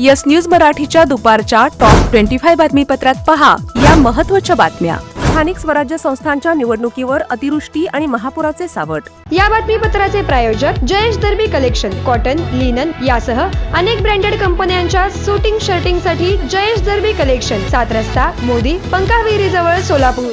Yes news मराठीच्या दुपारच्या top twenty five बातमीपत्रात पहा या महत्त्वाच्या बातम्या. स्थानिक स्वराज्य संस्थांच्या निवडणुकीवर अतिवृष्टी आणि महापुराचे सावट. या बातमीपत्राचे प्रायोजक Jayesh Darbi collection cotton linen यासह अनेक ब्रँडेड कंपन्यांच्या सुटिंग शर्टिंगसाठी जयेश दर्बी कलेक्शन सात रस्ता मोदी पंकाविहिरी जवळ सोलापूर.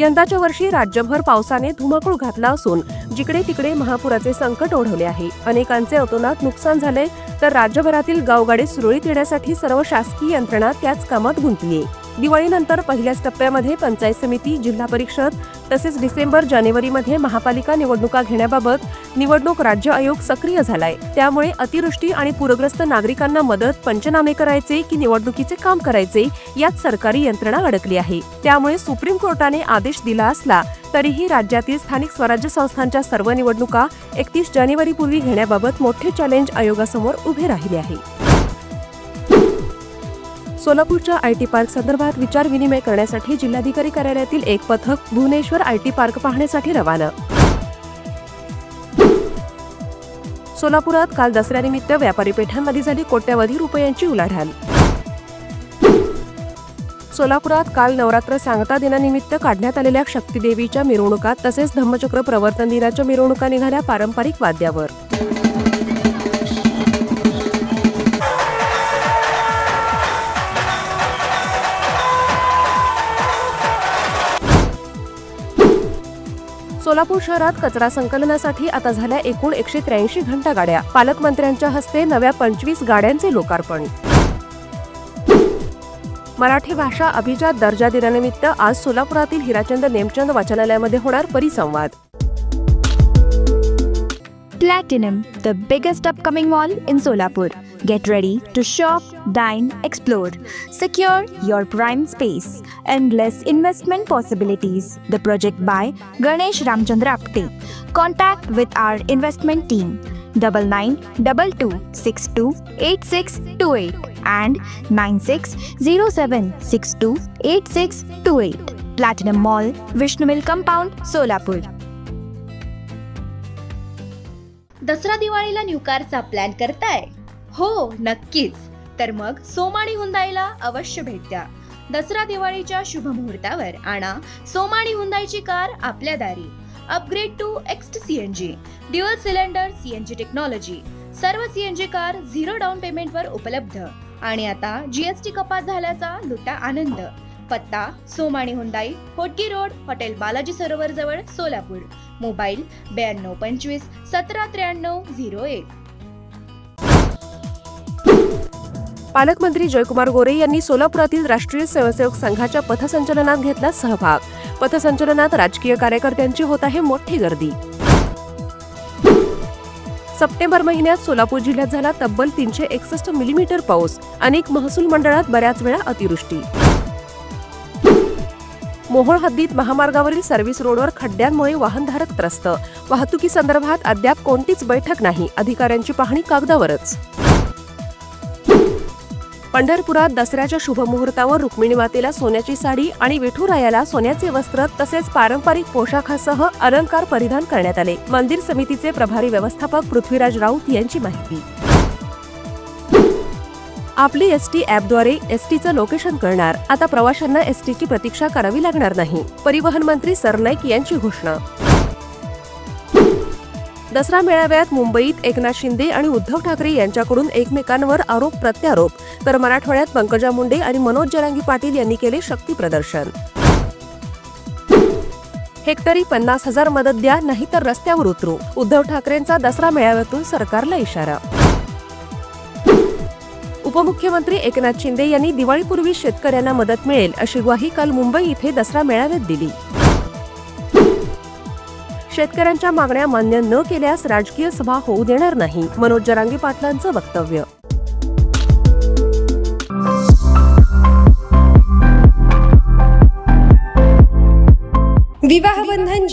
यंदाच्या वर्षी राज्यभर पावसाने धुमाकूळ घातला असून जिकडे तिकडे महापुराचे संकट ओढवले आहे. अनेकांचे अतोनात नुकसान झाले तर राज्यभरातील गावगाडी सुरळीत येण्यासाठी सर्व शासकीय यंत्रणा त्याच कामात गुंतली आहे दिवाळीनंतर पहिल्याच टप्प्यामध्ये पंचायत समिती जिल्हा परिषद तसेच डिसेंबर जानेवारीमध्ये महापालिका निवडणुका घेण्याबाबत निवडणूक राज्य आयोग सक्रिय झालाय. त्यामुळे अतिवृष्टी आणि पूरग्रस्त नागरिकांना मदत पंचनामे करायचे की निवडणुकीचे काम करायचे यात सरकारी यंत्रणा अडकली आहे. त्यामुळे सुप्रीम कोर्टाने आदेश दिला असला तरीही राज्यातील स्थानिक स्वराज्य संस्थांच्या सर्व निवडणुका एकतीस जानेवारीपूर्वी घेण्याबाबत मोठे चॅलेंज आयोगासमोर उभे राहिले आहे. सोलापूरच्या आय टी पार्क संदर्भात विचार विनिमय करण्यासाठी जिल्हाधिकारी कार्यालयातील एक पथक भुवनेश्वर आय टी पार्क पाहण्यासाठी रवाना. सोलापुरात काल दसऱ्यानिमित्त व्यापारी पेठांमध्ये झाली कोट्यवधी रुपयांची उलाढाल. सोलापुरात काल नवरात्र सांगता दिनानिमित्त काढण्यात आलेल्या शक्तीदेवीच्या मिरवणुका तसेच धम्मचक्र प्रवर्तन दिनाच्या मिरवणुका निघाल्या पारंपरिक वाद्यावर. सोलापूर शहरात कचरा संकलनासाठी आता झाल्या एकूण एकशे त्र्याऐंशी घंटा गाड्या. पालकमंत्र्यांच्या हस्ते नव्या पंचवीस गाड्यांचे लोकार्पण. मराठी भाषा अभिजात दर्जा दिनानिमित्त आज सोलापुरातील हिराचंद नेमचंद वाचनालयामध्ये होणार परिसंवाद. Platinum the biggest upcoming mall in Solapur Get ready to shop, dine, explore. Secure your prime space. Endless investment possibilities. The project by Ganesh Ramchandra Apte. Contact with our investment team. Double nine double two six two eight six two eight and nine six zero seven six two eight six two eight. Platinum Mall, Vishnu Mill Compound, Solapur. Dussehra दिवाळीला new कारचा plan करताय हो नक्कीच. तर मग सोमाणी हुंदाईला अवश्य भेट द्या. दसरा दिवाळीच्या शुभ मुहूर्तावर आणा सोमाणी हुंदाईची कार आपल्या दारी. Upgrade to ext CNG dual cylinder CNG technology सर्व सीएनजी कार झिरो डाऊन पेमेंटवर उपलब्ध. आणि आता जीएसटी कपात झाल्याचा लुटा आनंद. पत्ता Somani Hyundai Hotgi road hotel Balaji Sarovar जवळ सोलापूर. मोबाईल ब्याण्णव पंचवीस सतरा त्र्याण्णव झिरो एक. पालकमंत्री जयकुमार गोरे यांनी सोलापुरातील राष्ट्रीय स्वयंसेवक संघाच्या पथसंचलनात घेतला सहभाग. पथसंचलनात राजकीय कार्यकर्त्यांची होत आहे मोठी गर्दी. सप्टेंबर महिन्यात सोलापूर जिल्ह्यात झाला तब्बल तीनशे एकसष्ट मिलीमीटर पाऊस. अनेक महसूल मंडळात बऱ्याच वेळा अतिवृष्टी. मोहोळ हद्दीत महामार्गावरील सर्व्हिस रोडवर खड्ड्यांमुळे वाहनधारक त्रस्त. वाहतुकीसंदर्भात अद्याप कोणतीच बैठक नाही. अधिकाऱ्यांची पाहणी कागदावरच. पंढरपुरात दसऱ्याच्या शुभमुहूर्तावर रुक्मिणी मातेला सोन्याची साडी आणि विठुरायाला सोन्याचे वस्त्र तसेच पारंपरिक पोशाखासह अलंकार परिधान करण्यात आले. मंदिर समितीचे प्रभारी व्यवस्थापक पृथ्वीराज राऊत यांची माहिती. आपली एसटी ॲपद्वारे एसटीचं लोकेशन करणार आता प्रवाशांना एसटीची प्रतीक्षा करावी लागणार नाही. परिवहन मंत्री सरनाईक यांची घोषणा. दसरा मेळाव्यात मुंबईत एकनाथ शिंदे आणि उद्धव ठाकरे यांच्याकडून एकमेकांवर आरोप प्रत्यारोप. तर मराठवाड्यात पंकजा मुंडे आणि मनोज जरांगी पाटील यांनी केले शक्ती प्रदर्शन. हेक्टरी पन्नास हजार मदत द्या नाहीतर रस्त्यावर उतरू. उद्धव ठाकरेंचा दसरा मेळाव्यातून सरकारला इशारा. उपमुख्यमंत्री एकनाथ शिंदे यांनी दिवाळीपूर्वी शेतकऱ्यांना मदत मिळेल अशी ग्वाही काल मुंबई इथे दसरा मेळाव्यात दिली. शेतकऱ्यांच्या मागण्या मान्य न केल्यास राजकीय सभा होऊ देणार नाही. मनोज जरांगी पाटलांचं वक्तव्य.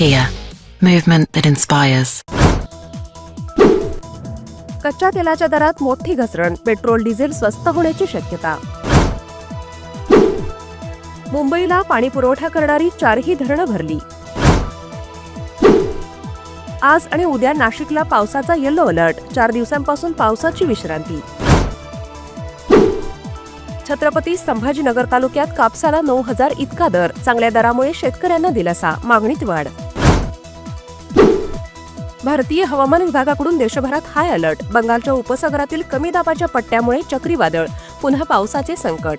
Kia, movement that inspires. कच्च्या तेलाच्या दरात मोठी घसरण. पेट्रोल डिझेल स्वस्त होण्याची शक्यता. मुंबईला पाणी पुरवठा करणारी चारही धरणं भरली. आज आणि उद्या नाशिकला पावसाचा येलो अलर्ट चार दिवसांपासून पावसाची विश्रांती. छत्रपती संभाजीनगर तालुक्यात कापसाला नऊ हजार इतका दर. चांगल्या दरामुळे शेतकऱ्यांना दिलासा. मागणीत वाढ. भारतीय हवामान विभागाकडून देशभरात हाय अलर्ट बंगालच्या उपसागरातील कमी दाबाच्या पट्ट्यामुळे चक्रीवादळ. पुन्हा पावसाचे संकट.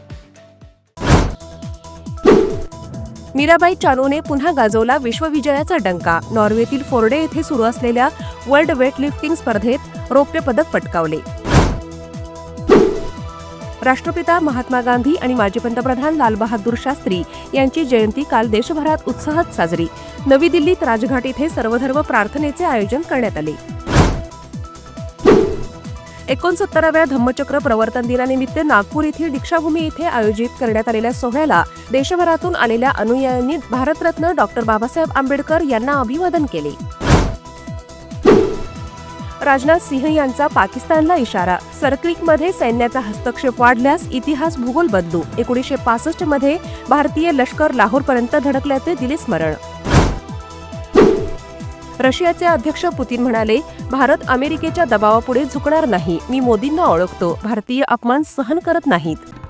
मीराबाई चानूने पुन्हा गाजवला विश्वविजयाचा डंका. नॉर्वेतील फोर्डे येथे सुरू असलेल्या वर्ल्ड वेटलिफ्टिंग स्पर्धेत रौप्य पदक पटकावले. राष्ट्रपिता महात्मा गांधी आणि माजी पंतप्रधान लालबहादूर शास्त्री यांची जयंती काल देशभरात उत्साहात साजरी. नवी दिल्लीत राजघाट इथे सर्वधर्म प्रार्थनेचे आयोजन करण्यात आले. एकोणसत्तराव्या धम्मचक्र प्रवर्तन दिनानिमित्त नागपूर येथील दीक्षाभूमी इथे आयोजित करण्यात आलेल्या सोहळ्याला देशभरातून आलेल्या अनुयायांनी भारतरत्न डॉक्टर बाबासाहेब आंबेडकर यांना अभिवादन केले. राजनाथ सिंह यांचा पाकिस्तानला इशारा. सरक्रिकमध्ये सैन्याचा हस्तक्षेप वाढल्यास इतिहास भूगोल बदलू एकोणीसशे पासष्टमध्ये भारतीय लष्कर लाहोरपर्यंत धडकल्याचे दिले स्मरण. रशियाचे अध्यक्ष पुतीन म्हणाले भारत अमेरिकेच्या दबावापुढे झुकणार नाही. मी मोदींना ओळखतो. भारतीय अपमान सहन करत नाहीत.